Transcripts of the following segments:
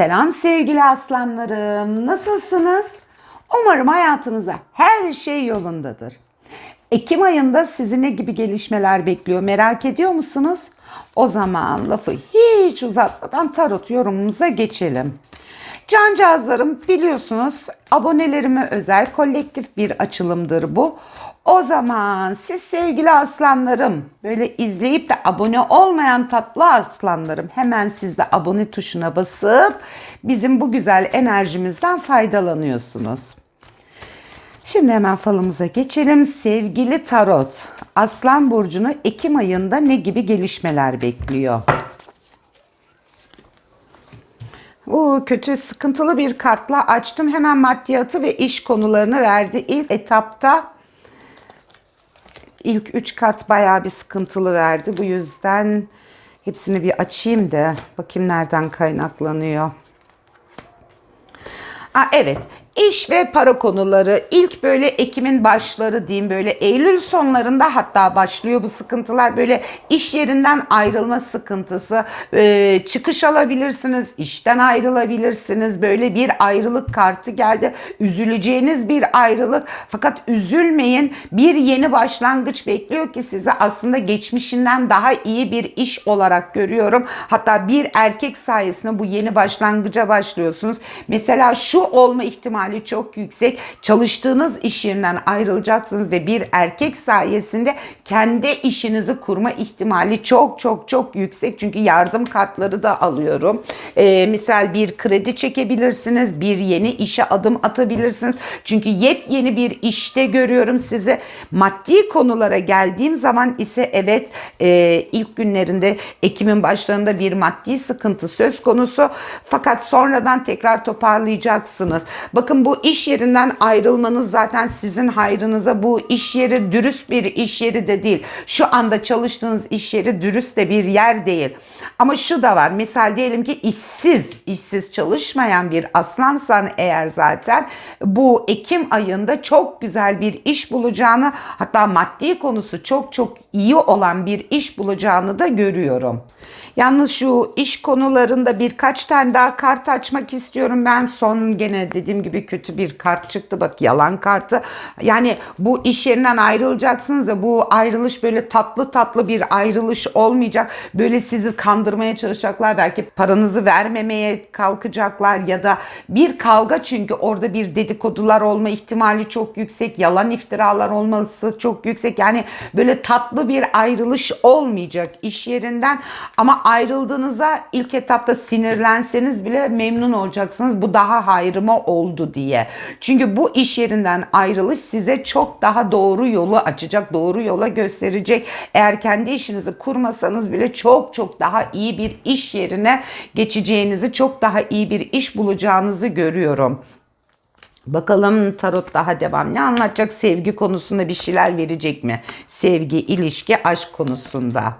Selam sevgili aslanlarım. Nasılsınız? Umarım hayatınıza her şey yolundadır. Ekim ayında sizi ne gibi gelişmeler bekliyor merak ediyor musunuz? O zaman lafı hiç uzatmadan tarot yorumumuza geçelim. Cancağızlarım biliyorsunuz abonelerime özel kolektif bir açılımdır bu. O zaman siz sevgili aslanlarım böyle izleyip de abone olmayan tatlı aslanlarım hemen siz de abone tuşuna basıp bizim bu güzel enerjimizden faydalanıyorsunuz. Şimdi hemen falımıza geçelim. Sevgili Tarot, Aslan Burcu'nu Ekim ayında ne gibi gelişmeler bekliyor? Bu kötü sıkıntılı bir kartla açtım. Hemen maddiyatı ve iş konularını verdi. İlk etapta ilk üç kart bayağı bir sıkıntılı verdi. Bu yüzden hepsini bir açayım da bakayım nereden kaynaklanıyor. Aa, evet iş ve para konuları. İlk böyle Ekim'in başları diyeyim böyle Eylül sonlarında hatta başlıyor bu sıkıntılar. Böyle iş yerinden ayrılma sıkıntısı Ee, çıkış alabilirsiniz işten ayrılabilirsiniz. Böyle bir ayrılık kartı geldi. Üzüleceğiniz bir ayrılık. Fakat üzülmeyin bir yeni başlangıç bekliyor ki size aslında geçmişinden daha iyi bir iş olarak görüyorum. Hatta bir erkek sayesinde bu yeni başlangıca başlıyorsunuz. Mesela şu olma ihtimali çok yüksek. Çalıştığınız iş yerinden ayrılacaksınız ve bir erkek sayesinde kendi işinizi kurma ihtimali çok çok çok yüksek. Çünkü yardım kartları da alıyorum. Ee, misal bir kredi çekebilirsiniz. Bir yeni işe adım atabilirsiniz. Çünkü yepyeni bir işte görüyorum sizi. Maddi konulara geldiğim zaman ise evet e, ilk günlerinde Ekim'in başlarında bir maddi sıkıntı söz konusu. Fakat sonradan tekrar toparlayacaksınız. Bakın bu iş yerinden ayrılmanız zaten sizin hayrınıza. Bu iş yeri dürüst bir iş yeri de değil. Şu anda çalıştığınız iş yeri dürüst de bir yer değil. Ama şu da var. Misal diyelim ki işsiz, işsiz çalışmayan bir aslansan eğer zaten bu Ekim ayında çok güzel bir iş bulacağını hatta maddi konusu çok çok iyi olan bir iş bulacağını da görüyorum. Yalnız şu iş konularında birkaç tane daha kart açmak istiyorum. Ben son gene dediğim gibi kötü bir kart çıktı. Bak yalan kartı. Yani bu iş yerinden ayrılacaksınız ya bu ayrılış böyle tatlı tatlı bir ayrılış olmayacak. Böyle sizi kandırmaya çalışacaklar. Belki paranızı vermemeye kalkacaklar ya da bir kavga çünkü orada bir dedikodular olma ihtimali çok yüksek. Yalan iftiralar olması çok yüksek. Yani böyle tatlı bir ayrılış olmayacak iş yerinden ama ayrıldığınıza ilk etapta sinirlenseniz bile memnun olacaksınız. Bu daha hayrıma oldu diye. Çünkü bu iş yerinden ayrılış size çok daha doğru yolu açacak, doğru yola gösterecek. Eğer kendi işinizi kurmasanız bile çok çok daha iyi bir iş yerine geçeceğinizi, çok daha iyi bir iş bulacağınızı görüyorum. Bakalım tarot daha devam. Ne anlatacak? Sevgi konusunda bir şeyler verecek mi? Sevgi, ilişki, aşk konusunda.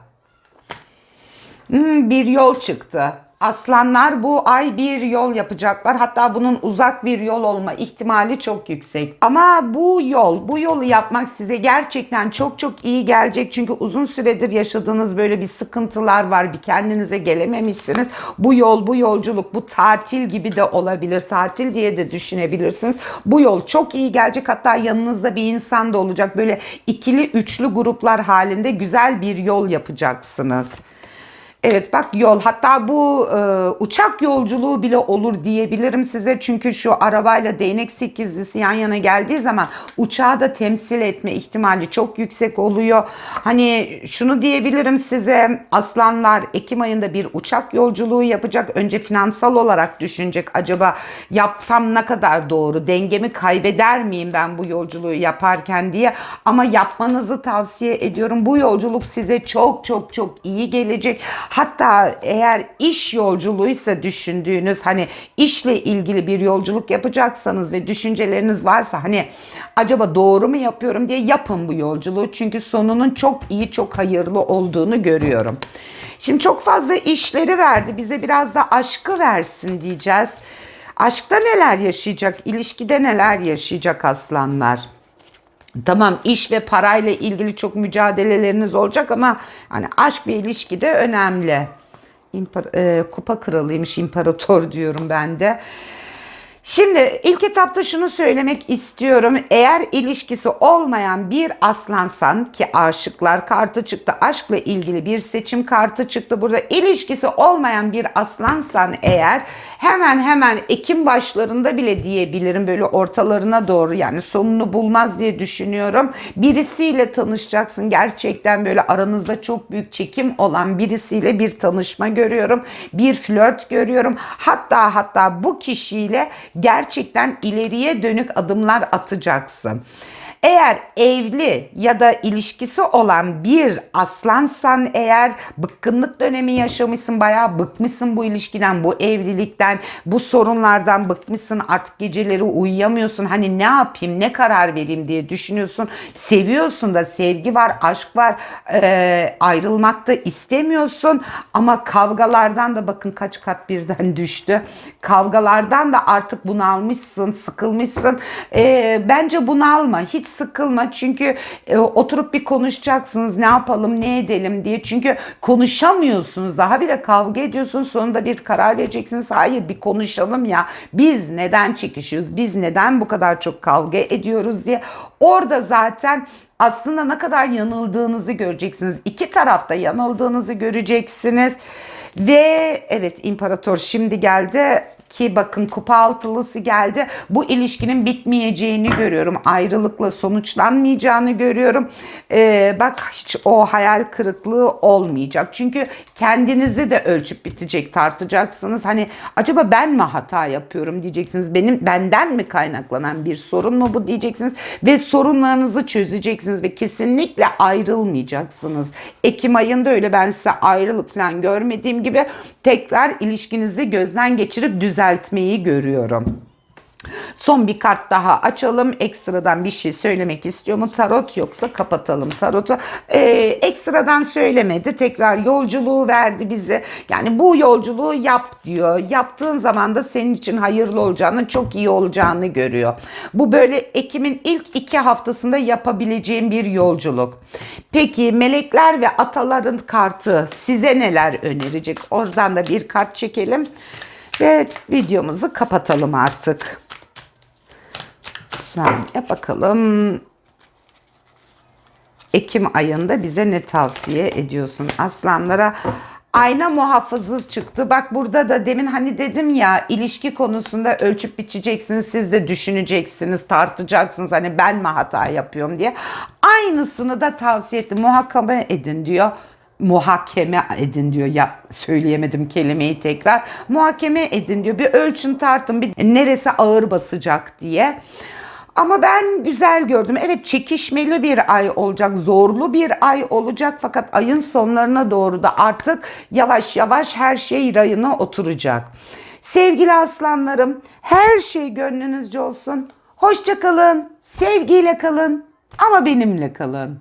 Hmm, bir yol çıktı. Aslanlar bu ay bir yol yapacaklar. Hatta bunun uzak bir yol olma ihtimali çok yüksek. Ama bu yol, bu yolu yapmak size gerçekten çok çok iyi gelecek. Çünkü uzun süredir yaşadığınız böyle bir sıkıntılar var. Bir kendinize gelememişsiniz. Bu yol, bu yolculuk, bu tatil gibi de olabilir. Tatil diye de düşünebilirsiniz. Bu yol çok iyi gelecek. Hatta yanınızda bir insan da olacak. Böyle ikili, üçlü gruplar halinde güzel bir yol yapacaksınız. Evet bak yol hatta bu e, uçak yolculuğu bile olur diyebilirim size. Çünkü şu arabayla değnek sekizlisi yan yana geldiği zaman uçağı da temsil etme ihtimali çok yüksek oluyor. Hani şunu diyebilirim size aslanlar Ekim ayında bir uçak yolculuğu yapacak. Önce finansal olarak düşünecek acaba yapsam ne kadar doğru dengemi kaybeder miyim ben bu yolculuğu yaparken diye. Ama yapmanızı tavsiye ediyorum. Bu yolculuk size çok çok çok iyi gelecek. Hatta eğer iş yolculuğuysa düşündüğünüz hani işle ilgili bir yolculuk yapacaksanız ve düşünceleriniz varsa hani acaba doğru mu yapıyorum diye yapın bu yolculuğu. Çünkü sonunun çok iyi çok hayırlı olduğunu görüyorum. Şimdi çok fazla işleri verdi. Bize biraz da aşkı versin diyeceğiz. Aşkta neler yaşayacak? İlişkide neler yaşayacak aslanlar? Tamam iş ve parayla ilgili çok mücadeleleriniz olacak ama hani aşk ve ilişki de önemli. İmpar- e, kupa kralıymış imparator diyorum ben de. Şimdi ilk etapta şunu söylemek istiyorum. Eğer ilişkisi olmayan bir aslansan ki aşıklar kartı çıktı. Aşkla ilgili bir seçim kartı çıktı. Burada ilişkisi olmayan bir aslansan eğer hemen hemen Ekim başlarında bile diyebilirim. Böyle ortalarına doğru yani sonunu bulmaz diye düşünüyorum. Birisiyle tanışacaksın. Gerçekten böyle aranızda çok büyük çekim olan birisiyle bir tanışma görüyorum. Bir flört görüyorum. Hatta hatta bu kişiyle gerçekten ileriye dönük adımlar atacaksın. Eğer evli ya da ilişkisi olan bir aslansan eğer bıkkınlık dönemi yaşamışsın bayağı bıkmışsın bu ilişkiden bu evlilikten bu sorunlardan bıkmışsın artık geceleri uyuyamıyorsun hani ne yapayım ne karar vereyim diye düşünüyorsun. Seviyorsun da sevgi var aşk var ee, ayrılmakta istemiyorsun. Ama kavgalardan da bakın kaç kat birden düştü. Kavgalardan da artık bunalmışsın sıkılmışsın. Ee, bence bunalma. Hiç sıkılma. Çünkü e, oturup bir konuşacaksınız ne yapalım ne edelim diye. Çünkü konuşamıyorsunuz. Daha bile kavga ediyorsunuz sonunda bir karar vereceksiniz. Hayır bir konuşalım ya. Biz neden çekişiyoruz? Biz neden bu kadar çok kavga ediyoruz diye. Orada zaten aslında ne kadar yanıldığınızı göreceksiniz. İki tarafta yanıldığınızı göreceksiniz. Ve evet imparator şimdi geldi ki bakın kupa altılısı geldi. Bu ilişkinin bitmeyeceğini görüyorum. Ayrılıkla sonuçlanmayacağını görüyorum. Ee, bak hiç o hayal kırıklığı olmayacak. Çünkü kendinizi de ölçüp bitecek tartacaksınız. Hani acaba ben mi hata yapıyorum diyeceksiniz. Benim benden mi kaynaklanan bir sorun mu bu diyeceksiniz ve sorunlarınızı çözeceksiniz ve kesinlikle ayrılmayacaksınız. Ekim ayında öyle ben size ayrılık falan görmediğim gibi tekrar ilişkinizi gözden geçirip düzeltmeyi görüyorum. Son bir kart daha açalım. Ekstradan bir şey söylemek istiyor mu tarot yoksa kapatalım tarotu. Ee, ekstradan söylemedi. Tekrar yolculuğu verdi bize. Yani bu yolculuğu yap diyor. Yaptığın zaman da senin için hayırlı olacağını, çok iyi olacağını görüyor. Bu böyle Ekim'in ilk iki haftasında yapabileceğim bir yolculuk. Peki melekler ve ataların kartı size neler önerecek? Oradan da bir kart çekelim. Ve videomuzu kapatalım artık. Saniye bakalım. Ekim ayında bize ne tavsiye ediyorsun? Aslanlara ayna muhafızı çıktı. Bak burada da demin hani dedim ya ilişki konusunda ölçüp biçeceksiniz. Siz de düşüneceksiniz, tartacaksınız. Hani ben mi hata yapıyorum diye. Aynısını da tavsiye etti. Muhakeme edin diyor muhakeme edin diyor ya söyleyemedim kelimeyi tekrar muhakeme edin diyor bir ölçün tartın bir neresi ağır basacak diye ama ben güzel gördüm. Evet çekişmeli bir ay olacak, zorlu bir ay olacak fakat ayın sonlarına doğru da artık yavaş yavaş her şey rayına oturacak. Sevgili aslanlarım, her şey gönlünüzce olsun. Hoşça kalın, sevgiyle kalın ama benimle kalın.